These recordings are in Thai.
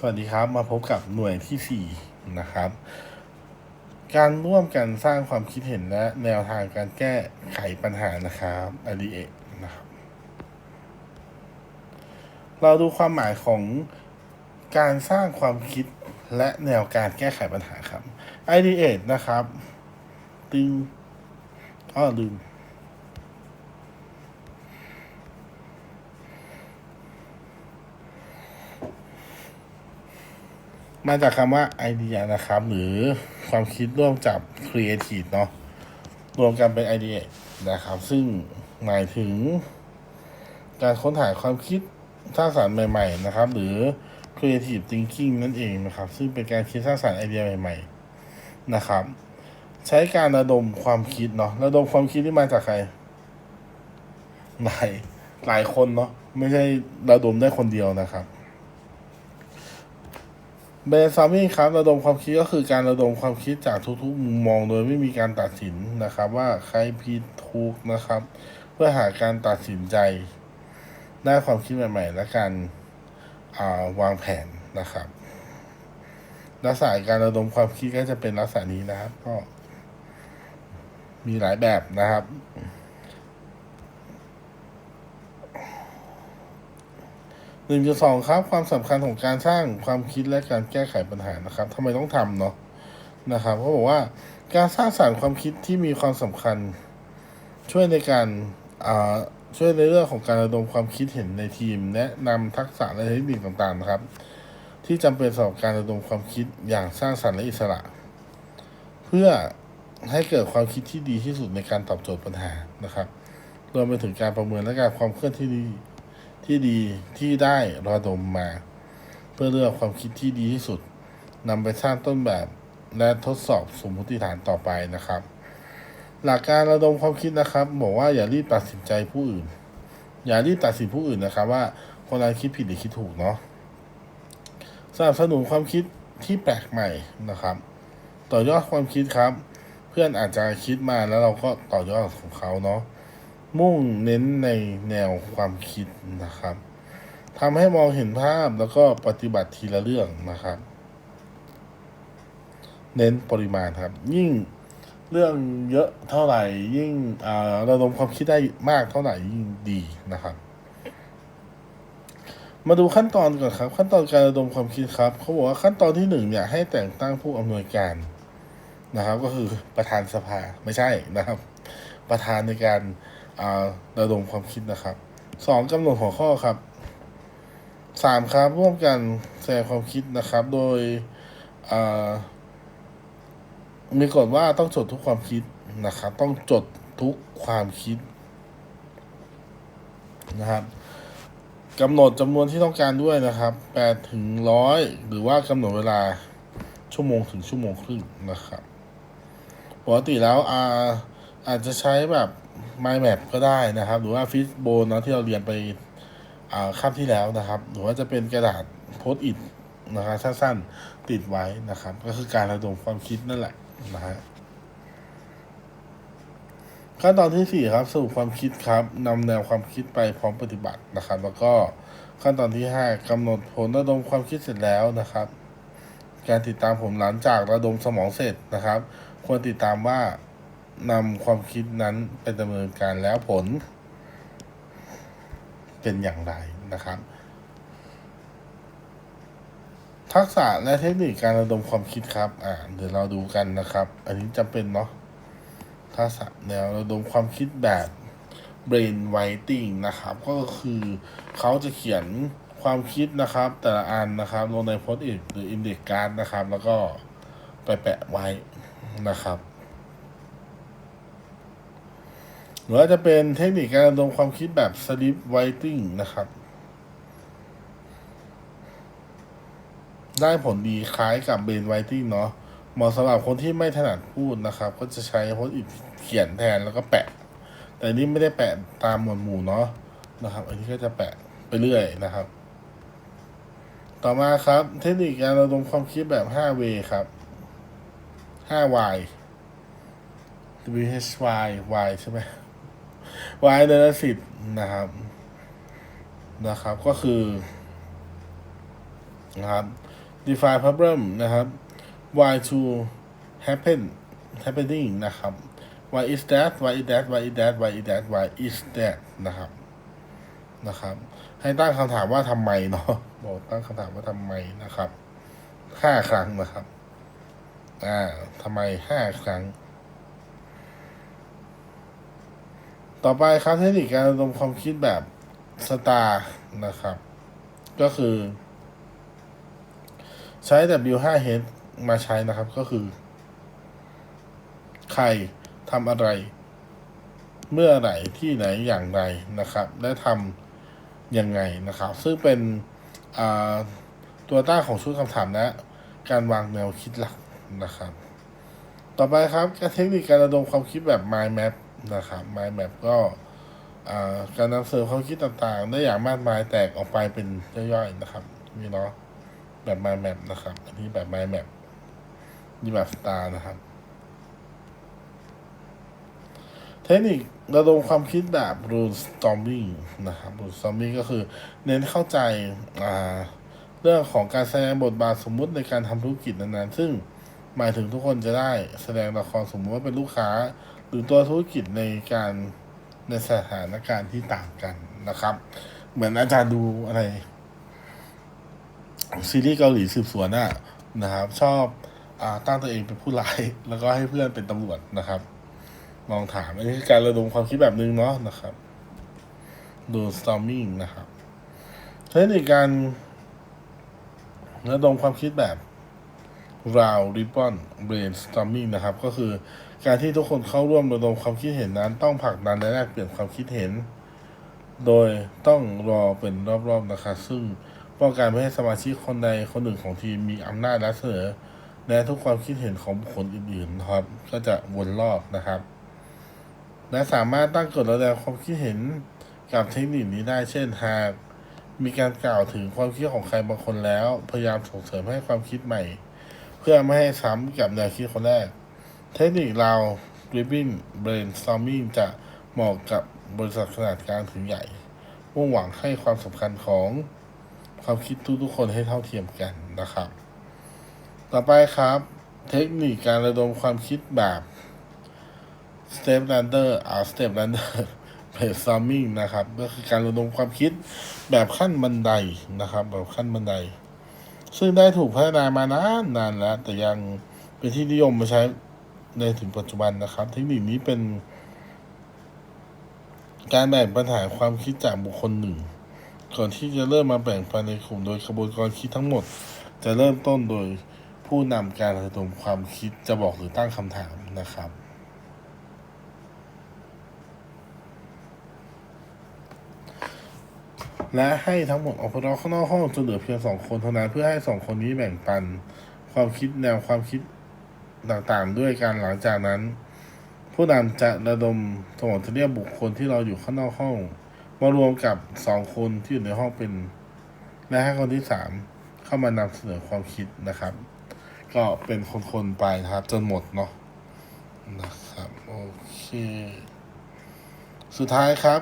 สวัสดีครับมาพบกับหน่วยที่ 4 นะครับ การร่วมกันสร้างความคิดเห็นและแนวทางการแก้ไขปัญหานะครับอดีเอนะครับ เราดูความหมายของการสร้างความคิดและแนวการแก้ไขปัญหาครับ i d e a t นะครับตึงอ้อลืม มาจากคำว่าไอเดียนะครับ หรือความคิดร่วมกับ Creative เนาะรวมกันเป็นไอเดียนะครับ ซึ่งหมายถึง การค้นหาความคิดสร้างสรรค์ใหม่ ๆ นะครับ หรือ Creative Thinking นั่นเองนะครับ ซึ่งเป็นการคิดสร้างสรรค์ไอเดียใหม่ ๆ นะครับ ใช้การระดมความคิดเนาะระดมความคิดที่มาจากใครหลายหลายคนเนาะไม่ใช่ระดมได้คนเดียวนะครับ เบรนซามิ่งครับระดมความคิดก็คือการระดมความคิดจากทุกๆมุมมอง โดยไม่มีการตัดสินนะครับ ว่าใครผิดถูกนะครับ เพื่อหาการตัดสินใจได้ความคิดใหม่ ๆ และการาวางแผนนะครับลักษณะการระดมความคิดก็จะเป็นลักษณะนี้นะครับ ก็มีหลายแบบนะครับ หนึ่งจุดสองครับ ความสำคัญของการสร้างความคิดและการแก้ไขปัญหานะครับทำไมต้องทำเนาะนะครับเขาบอกว่าการสร้างสรรค์ความคิดที่มีความสำคัญ ช่วยในการอ่าช่วยในเรื่องของการระดมความคิดเห็นในทีมแนะนำทักษะและเทคนิคต่างๆนะครับ ที่จำเป็นสำหรับการระดมความคิดอย่างสร้างสรรค์และอิสระ เพื่อให้เกิดความคิดที่ดีที่สุดในการตอบโจทย์ปัญหานะครับรวมไปถึงการประเมินและการความเคลื่อนที่ดี ที่ดีที่ได้ระดมมา เพื่อเลือกความคิดที่ดีที่สุดนำไปสร้างต้นแบบและทดสอบสมมติฐานต่อไปนะครับ หลักการระดมความคิดนะครับบอกว่าอย่ารีบตัดสินใจผู้อื่น อย่ารีบตัดสินผู้อื่นนะครับ ว่าคนนั้นคิดผิดหรือคิดถูกเนาะสนับสนุนความคิดที่แปลกใหม่นะครับ ต่อยอดความคิดครับ เพื่อนอาจจะคิดมาแล้วเราก็ต่อยอดของเขาเนาะ มุ่งเน้นในแนวความคิดนะครับทำให้มองเห็นภาพแล้วก็ปฏิบัติทีละเรื่องนะครับ เน้นปริมาณครับ ยิ่งเรื่องเยอะเท่าไหร่ ยิ่งอาระดมความคิดได้มากเท่าไหร่ยิ่งดีนะครับ มาดูขั้นตอนก่อนครับ ขั้นตอนการระดมความคิดครับเขาบอกว่าขั้นตอนที่หนึ่งเนี่ยให้แต่งตั้งผู้อำนวยการนะครับ ก็คือประธานสภาไม่ใช่นะครับ ประธานในการ ระดมความคิดนะครับสองกำหนดหัวข้อครับสามครับร่วมกันแสดงความคิดนะครับ โดยอ่ามีกฎว่าต้องจดทุกความคิดนะครับ ต้องจดทุกความคิดนะครับกำหนดจำนวนที่ต้องการด้วยนะครับแปดถึงร้อยหรือว่ากำหนดเวลาชั่วโมงถึงชั่วโมงครึ่งนะครับปกติแล้วอาอาจจะใช้แบบ mind map ก็ได้นะครับ หรือว่าฟิสโบนนะที่เราเรียนไปอ่าคาบที่แล้วนะครับ หรือว่าจะเป็นกระดาษโพสต์อิทนะครับสั้นๆติดไว้นะครับ ก็คือการระดมความคิดนั่นแหละนะฮะขั้นตอนที่สี่ครับสรุปความคิดครับนำแนวความคิดไปพร้อมปฏิบัตินะครับ แล้วก็ขั้นตอนที่ห้ากำหนดผลระดมความคิดเสร็จแล้วนะครับ การติดตามผลหลังจากระดมสมองเสร็จนะครับ ควรติดตามว่า นำความคิดนั้นไปดำเนินการแล้วผล เป็นอย่างไรนะครับ ทักษะและเทคนิคการระดมความคิดครับ อ่า เดี๋ยวเราดูกันนะครับ อันนี้จำเป็นเนาะทักษะแนวระดมความคิดแบบ brain writing นะครับ ก็คือเขาจะเขียนความคิดนะครับ แต่ละอันนะครับ ลงในโพสต์อิทหรือ index card นะครับ แล้วก็ไปแปะไว้นะครับ หรือว่าจะเป็นเทคนิคการระดมความคิดแบบ sleep writing นะครับ ได้ผลดีคล้ายกับ brain writing เนาะเหมาะสำหรับคนที่ไม่ถนัดพูดนะครับ ก็จะใช้โพสต์อิทเขียนแทนแล้วก็แปะ แต่นี้ไม่ได้แปะตามหมวดหมู่เนาะนะครับ อันนี้ก็จะแปะไปเรื่อยนะครับ ต่อมาครับ เทคนิคการระดมความคิดแบบ 5W ครับ 5 y W H Y Y ใช่ไหม Y เดลสิบนะครับ นะครับ ก็คือนะครับ define problem นะครับ why to happen happening นะครับ why is that why is that why is that why is that why is that นะครับ นะครับ ให้ตั้งคำถามว่าทำไมเนาะ บอกตั้งคำถามว่าทำไมนะครับห้าครั้งนะครับ อ่าทำไมห้าครั้ง ต่อไปครับเทคนิคการระดมความคิดแบบสตาร์นะครับ ก็คือ ใช้ W5H มาใช้นะครับก็คือ ใครทำอะไร เมื่อไหร่ที่ไหนอย่างไรนะครับ และทำยังไงนะครับ ซึ่งเป็นตัวตั้งของชุดคำถามและการวางแนวคิดหลักนะครับ ต่อไปครับการเทคนิคการระดมความคิดแบบ mind map นะครับ mind map ก็การนำเสนอความคิดต่างๆ ได้อย่างมากมายแตกออกไปเป็นย่อยๆนะครับนี่เนาะแบบ mind map นะครับ อันนี้แบบ mind map นี่แบบ star นะครับ เทคนิคระดมความคิดแบบ rule storming นะครับ rule storming ก็คือเน้นเข้าใจเรื่องของการแสดงบทบาทสมมุติในการทำธุรกิจนั้นๆ ซึ่งหมายถึงทุกคนจะได้แสดงละครสมมติว่าเป็นลูกค้า หรือตัวธุรกิจในการในสถานการณ์ที่ต่างกันนะครับ เหมือนอาจารย์ดูอะไร ซีรีส์เกาหลีสืบสวนอะนะครับ ชอบอาตั้งตัวเองเป็นผู้ร้าย แล้วก็ให้เพื่อนเป็นตำรวจนะครับลองถามอันนี้คือการระดมความคิดแบบนึงเนาะนะครับ ดู storming นะครับเทคนิคการระดมความคิดแบบ round ribbon brainstorming นะครับ ก็คือการที่ทุกคนเข้าร่วมระดมความคิดเห็นนั้น ต้องผลักดันและแลกเปลี่ยนความคิดเห็น โดยต้องรอเป็นรอบๆนะครับซึ่งป้องกันไม่ให้สมาชิกคนใดคนหนึ่งของทีมมีอำนาจและเสนอและทุกความคิดเห็นของบุคคลอื่นๆนะครับ ก็จะวนรอบนะครับ และสามารถตั้งกฎระดับความคิดเห็นกับเทคนิคนี้ได้ เช่นหากมีการกล่าวถึงความคิดของใครบางคนแล้ว พยายามส่งเสริมให้ความคิดใหม่ พื่อไม่ให้ซ้ำกับแนวคิดคนแรก เทคนิคเรา Ribbon Brainstorming จะเหมาะกับบริษัทขนาดกลางถึงใหญ่มุ่งหวังให้ความสำคัญของความคิดทุกๆคนให้เท่าเทียมกันนะครับ ต่อไปครับ เทคนิคการระดมความคิดแบบ Step Ladder อ่า Step Ladder Brainstorming นะครับ ก็คือการระดมความคิดแบบขั้นบันไดนะครับ แบบขั้นบันได ซึ่งได้ถูกพัฒนามานานนานแล้ว แต่ยังเป็นที่นิยมมาใช้ในถึงปัจจุบันนะครับ เทคนิคนี้เป็น การแบ่งปัญหาความคิดจากบุคคลหนึ่ง ก่อนที่จะเริ่มมาแบ่งปันในกลุ่มโดยกระบวนการคิดทั้งหมด จะเริ่มต้นโดยผู้นำการระดมความคิดจะบอกหรือตั้งคำถามนะครับ และให้ทั้งหมดออกไปรอข้างนอกห้องจนเหลือเพียงสองคนเท่านั้นเพื่อให้สองคนนี้แบ่งปัน ความคิดแนวความคิดต่างๆ ด้วยกันหลังจากนั้น ผู้นำจะระดมสมองจะเรียกบุคคลที่เราอยู่ข้างนอกห้อง มารวมกับสองคนที่อยู่ในห้องเป็น และให้คนที่สามเข้ามานำเสนอความคิดนะครับ ก็เป็นคนๆไปนะครับ จนหมดเนาะนะครับ โอเค สุดท้ายครับ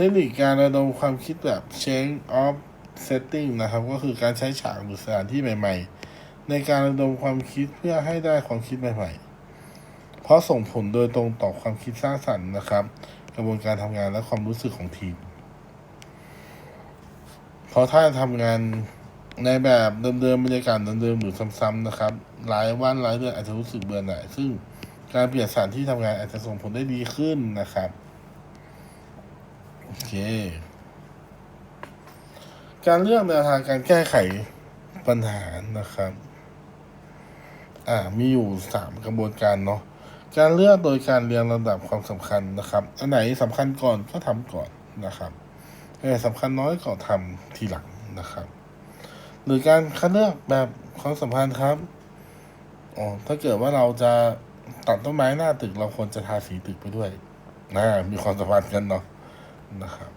เทคนิคการระดมความคิดแบบ change of setting นะครับ ก็คือการใช้ฉากหรือสถานที่ใหม่ ๆ ในการระดมความคิดเพื่อให้ได้ความคิดใหม่ ๆ เพราะส่งผลโดยตรงต่อความคิดสร้างสรรค์นะครับ กระบวนการทำงานและความรู้สึกของทีม เพราะถ้าทำงานในแบบเดิมๆบรรยากาศเดิมๆหรือซ้ำๆนะครับหลายวันหลายเดือนอาจจะรู้สึกเบื่อหน่ายซึ่งการเปลี่ยนสถานที่ทำงานอาจจะส่งผลได้ดีขึ้นนะครับ โอเค การเลือกแนวทางการแก้ไขปัญหานะครับ อ่า มีอยู่สามกระบวนการเนาะ การเลือกโดยการเรียงลำดับความสำคัญนะครับ อันไหนสำคัญก่อนก็ทำก่อนนะครับอันไหนสำคัญน้อยก็ทำทีหลังนะครับ หรือการคัดเลือกแบบความสัมพันธ์ครับ อ๋อ ถ้าเกิดว่าเราจะตัดต้นไม้หน้าตึกเราควรจะทาสีตึกไปด้วยนะมีความสัมพันธ์กันเนาะ นะครับ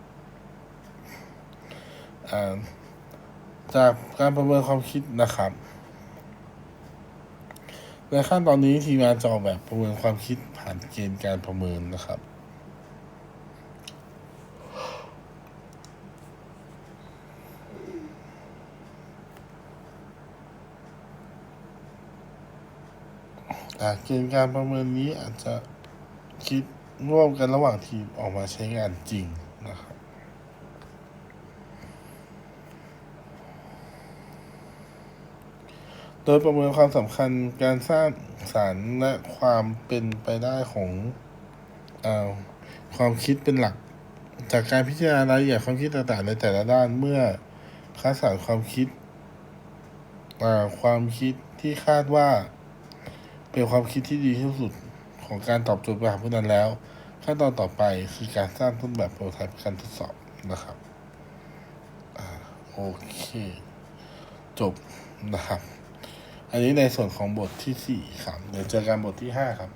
จากการประเมินความคิดนะครับ ในขั้นตอนนี้ทีมงานจะออกแบบประเมินความคิดผ่านเกณฑ์การประเมินนะครับเกณฑ์การประเมินนี้อาจจะคิด ร่วมกันระหว่างทีมออกมาใช้งานจริงนะครับโดยประเมินความสำคัญการสร้างสารค์และความเป็นไปได้ของอาความคิดเป็นหลัก จากการพิจารณารายละเอียดความคิดต่างๆในแต่ละด้านเมื่อคัดสรรความคิดความคิดที่คาดว่า เป็นความคิดที่ดีที่สุด ของการตอบโจทย์ปัญหาพวกนั้นแล้ว ขั้นตอนต่อไปคือการสร้างต้นแบบโปรโตไทป์การทดสอบนะครับอโอเค จบนะครับ อันนี้ในส่วนของบทที่สี่ครับเดี๋ยวเจอกันบทที่ห้าครับ